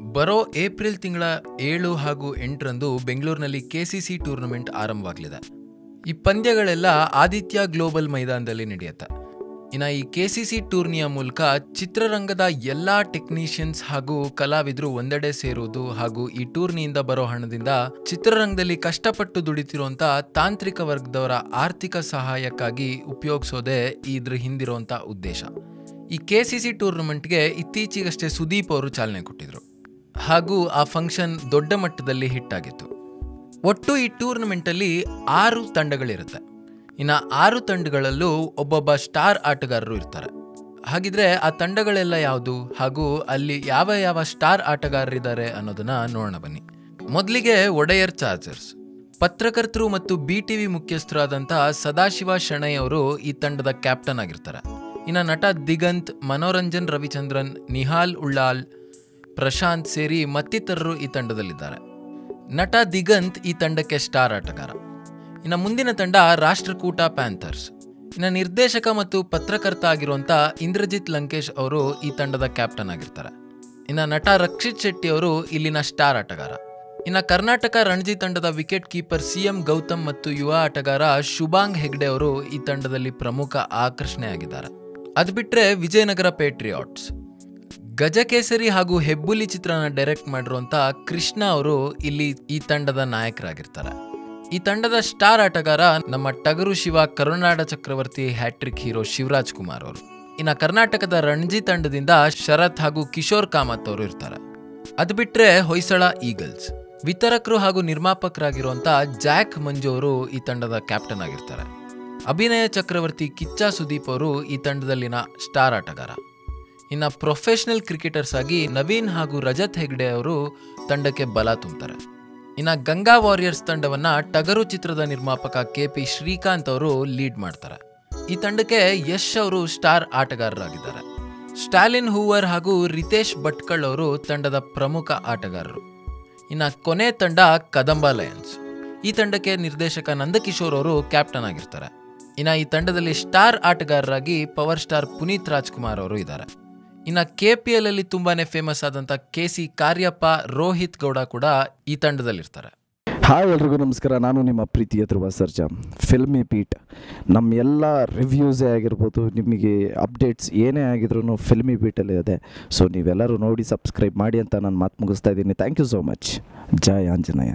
ಬರೋ ಏಪ್ರಿಲ್ ತಿಂಗಳ ಏಳು ಹಾಗೂ ಎಂಟರಂದು ಬೆಂಗಳೂರಿನಲ್ಲಿ ಕೆಸಿಸಿ ಟೂರ್ನಮೆಂಟ್ ಆರಂಭವಾಗಲಿದೆ. ಈ ಪಂದ್ಯಗಳೆಲ್ಲ ಆದಿತ್ಯ ಗ್ಲೋಬಲ್ ಮೈದಾನದಲ್ಲಿ ನಡೆಯುತ್ತೆ. ಇನ್ನು ಈ ಕೆಸಿಸಿ ಟೂರ್ನಿಯ ಮೂಲಕ ಚಿತ್ರರಂಗದ ಎಲ್ಲ ಟೆಕ್ನಿಷಿಯನ್ಸ್ ಹಾಗೂ ಕಲಾವಿದರು ಒಂದೆಡೆ ಸೇರುವುದು ಹಾಗೂ ಈ ಟೂರ್ನಿಯಿಂದ ಬರೋ ಹಣದಿಂದ ಚಿತ್ರರಂಗದಲ್ಲಿ ಕಷ್ಟಪಟ್ಟು ದುಡಿತಿರುವಂಥ ತಾಂತ್ರಿಕ ವರ್ಗದವರ ಆರ್ಥಿಕ ಸಹಾಯಕ್ಕಾಗಿ ಉಪಯೋಗಿಸೋದೇ ಇದ್ರ ಹಿಂದಿರುವಂಥ ಉದ್ದೇಶ. ಈ ಕೆಸಿಸಿ ಟೂರ್ನಮೆಂಟ್ಗೆ ಇತ್ತೀಚೆಗಷ್ಟೇ ಸುದೀಪ್ ಅವರು ಚಾಲನೆ ಕೊಟ್ಟಿದ್ರು. ಹಾಗೂ ಆ ಫಂಕ್ಷನ್ ದೊಡ್ಡ ಮಟ್ಟದಲ್ಲಿ ಹಿಟ್ ಆಗಿತ್ತು. ಒಟ್ಟು ಈ ಟೂರ್ನಮೆಂಟಲ್ಲಿ ಆರು ತಂಡಗಳಿರುತ್ತೆ. ಇನ್ನು ಆರು ತಂಡಗಳಲ್ಲೂ ಒಬ್ಬೊಬ್ಬ ಸ್ಟಾರ್ ಆಟಗಾರರು ಇರ್ತಾರೆ. ಹಾಗಿದ್ರೆ ಆ ತಂಡಗಳೆಲ್ಲ ಯಾವುದು? ಹಾಗೂ ಅಲ್ಲಿ ಯಾವ ಯಾವ ಸ್ಟಾರ್ ಆಟಗಾರರಿದ್ದಾರೆ ಅನ್ನೋದನ್ನ ನೋಡೋಣ ಬನ್ನಿ. ಮೊದಲಿಗೆ ಒಡೆಯರ್ ಚಾರ್ಜರ್ಸ್. ಪತ್ರಕರ್ತರು ಮತ್ತು ಬಿ ಟಿ ವಿ ಮುಖ್ಯಸ್ಥರಾದಂತಹ ಸದಾಶಿವ ಶೆಣೈ ಅವರು ಈ ತಂಡದ ಕ್ಯಾಪ್ಟನ್ ಆಗಿರ್ತಾರೆ. ಇನ್ನು ನಟ ದಿಗಂತ್, ಮನೋರಂಜನ್ ರವಿಚಂದ್ರನ್, ನಿಹಾಲ್ ಉಳ್ಳಾಲ್ ಪ್ರಶಾಂತ್ ಸೇರಿ ಮತ್ತಿತರರು ಈ ತಂಡದಲ್ಲಿದ್ದಾರೆ. ನಟ ದಿಗಂತ್ ಈ ತಂಡಕ್ಕೆ ಸ್ಟಾರ್ ಆಟಗಾರ. ಇನ್ನು ಮುಂದಿನ ತಂಡ ರಾಷ್ಟ್ರಕೂಟ ಪ್ಯಾಂಥರ್ಸ್. ಇನ್ನು ನಿರ್ದೇಶಕ ಮತ್ತು ಪತ್ರಕರ್ತ ಆಗಿರುವಂಥ ಇಂದ್ರಜಿತ್ ಲಂಕೇಶ್ ಅವರು ಈ ತಂಡದ ಕ್ಯಾಪ್ಟನ್ ಆಗಿರ್ತಾರೆ. ಇನ್ನು ನಟ ರಕ್ಷಿತ್ ಶೆಟ್ಟಿ ಅವರು ಇಲ್ಲಿನ ಸ್ಟಾರ್ ಆಟಗಾರ. ಇನ್ನು ಕರ್ನಾಟಕ ರಣಜಿ ತಂಡದ wicket keeper C M Gautam ಮತ್ತು ಯುವ ಆಟಗಾರ ಶುಭಾಂಗ್ ಹೆಗ್ಡೆ ಅವರು ಈ ತಂಡದಲ್ಲಿ ಪ್ರಮುಖ ಆಕರ್ಷಣೆಯಾಗಿದ್ದಾರೆ. ಅದು ಬಿಟ್ಟರೆ ವಿಜಯನಗರ ಪೇಟ್ರಿಯಾಟ್ಸ್. ಗಜಕೇಸರಿ ಹಾಗೂ ಹೆಬ್ಬುಲಿ ಚಿತ್ರನ ಡೈರೆಕ್ಟ್ ಮಾಡಿರುವಂತ ಕೃಷ್ಣ ಅವರು ಇಲ್ಲಿ ಈ ತಂಡದ ನಾಯಕರಾಗಿರ್ತಾರೆ. ಈ ತಂಡದ ಸ್ಟಾರ್ ಆಟಗಾರ ನಮ್ಮ ಟಗರು ಶಿವ ಕರುನಾಡ ಚಕ್ರವರ್ತಿ hat trick hero Shivaraj Kumar ಅವರು. ಇನ್ನು ಕರ್ನಾಟಕದ ರಣಜಿ ತಂಡದಿಂದ ಶರತ್ ಹಾಗೂ ಕಿಶೋರ್ ಕಾಮತ್ ಅವರು ಇರ್ತಾರೆ. ಅದು ಬಿಟ್ಟರೆ ಹೊಯ್ಸಳ ಈಗಲ್ಸ್ ವಿತರಕರು ಹಾಗೂ ನಿರ್ಮಾಪಕರಾಗಿರುವಂತ ಜಾಕ್ ಮಂಜು ಅವರು ಈ ತಂಡದ ಕ್ಯಾಪ್ಟನ್ ಆಗಿರ್ತಾರೆ. ಅಭಿನಯ ಚಕ್ರವರ್ತಿ ಕಿಚ್ಚ ಸುದೀಪ್ ಅವರು ಈ ತಂಡದಲ್ಲಿನ ಸ್ಟಾರ್ ಆಟಗಾರ. ಇನ್ನು ಪ್ರೊಫೆಷನಲ್ ಕ್ರಿಕೆಟರ್ಸ್ ಆಗಿ ನವೀನ್ ಹಾಗೂ ರಜತ್ ಹೆಗ್ಡೆ ಅವರು ತಂಡಕ್ಕೆ ಬಲ ತುಂಬ್ತಾರೆ. ಇನ್ನು ಗಂಗಾ ವಾರಿಯರ್ಸ್ ತಂಡವನ್ನು ಟಗರು ಚಿತ್ರದ ನಿರ್ಮಾಪಕ ಕೆ ಪಿ ಶ್ರೀಕಾಂತ್ ಅವರು ಲೀಡ್ ಮಾಡ್ತಾರೆ. ಈ ತಂಡಕ್ಕೆ ಯಶ್ ಅವರು ಸ್ಟಾರ್ ಆಟಗಾರರಾಗಿದ್ದಾರೆ. ಸ್ಟಾಲಿನ್ ಹೂವರ್ ಹಾಗೂ ರಿತೇಶ್ ಭಟ್ಕಳ್ ಅವರು ತಂಡದ ಪ್ರಮುಖ ಆಟಗಾರರು. ಇನ್ನು ಕೊನೆ ತಂಡ ಕದಂಬ ಲಯನ್ಸ್. ಈ ತಂಡಕ್ಕೆ ನಿರ್ದೇಶಕ ನಂದಕಿಶೋರ್ ಅವರು ಕ್ಯಾಪ್ಟನ್ ಆಗಿರ್ತಾರೆ. ಇನ್ನು ಈ ತಂಡದಲ್ಲಿ ಸ್ಟಾರ್ ಆಟಗಾರರಾಗಿ ಪವರ್ ಸ್ಟಾರ್ ಪುನೀತ್ ರಾಜ್ಕುಮಾರ್ ಅವರು ಇದ್ದಾರೆ. ಇನ್ನು ಕೆ ಪಿ ಎಲ್ ಅಲ್ಲಿ ತುಂಬಾನೇ ಫೇಮಸ್ ಆದಂಥ ಕೆ ಸಿ ಕಾರ್ಯಪ್ಪ ರೋಹಿತ್ ಗೌಡ ಕೂಡ ಈ ತಂಡದಲ್ಲಿರ್ತಾರೆ. ಹಾಯ್ ಎಲ್ರಿಗೂ ನಮಸ್ಕಾರ. ನಾನು ನಿಮ್ಮ ಪ್ರೀತಿಯ ಧ್ರುವ ಸರ್ಜಾ. ಫಿಲ್ಮಿ ಬೀಟ್ ನಮ್ಮ ಎಲ್ಲ ರಿವ್ಯೂಸೇ ಆಗಿರ್ಬೋದು, ನಿಮಗೆ ಅಪ್ಡೇಟ್ಸ್ ಏನೇ ಆಗಿದ್ರು ಫಿಲ್ಮಿ ಬೀಟಲ್ಲಿ ಇದೆ ಸೊ ನೀವೆಲ್ಲರೂ ನೋಡಿ ಸಬ್ಸ್ಕ್ರೈಬ್ ಮಾಡಿ ಅಂತ ನಾನು ಮಾತು ಮುಗಿಸ್ತಾ ಇದ್ದೀನಿ. Thank you so much Jaya Anjaneya.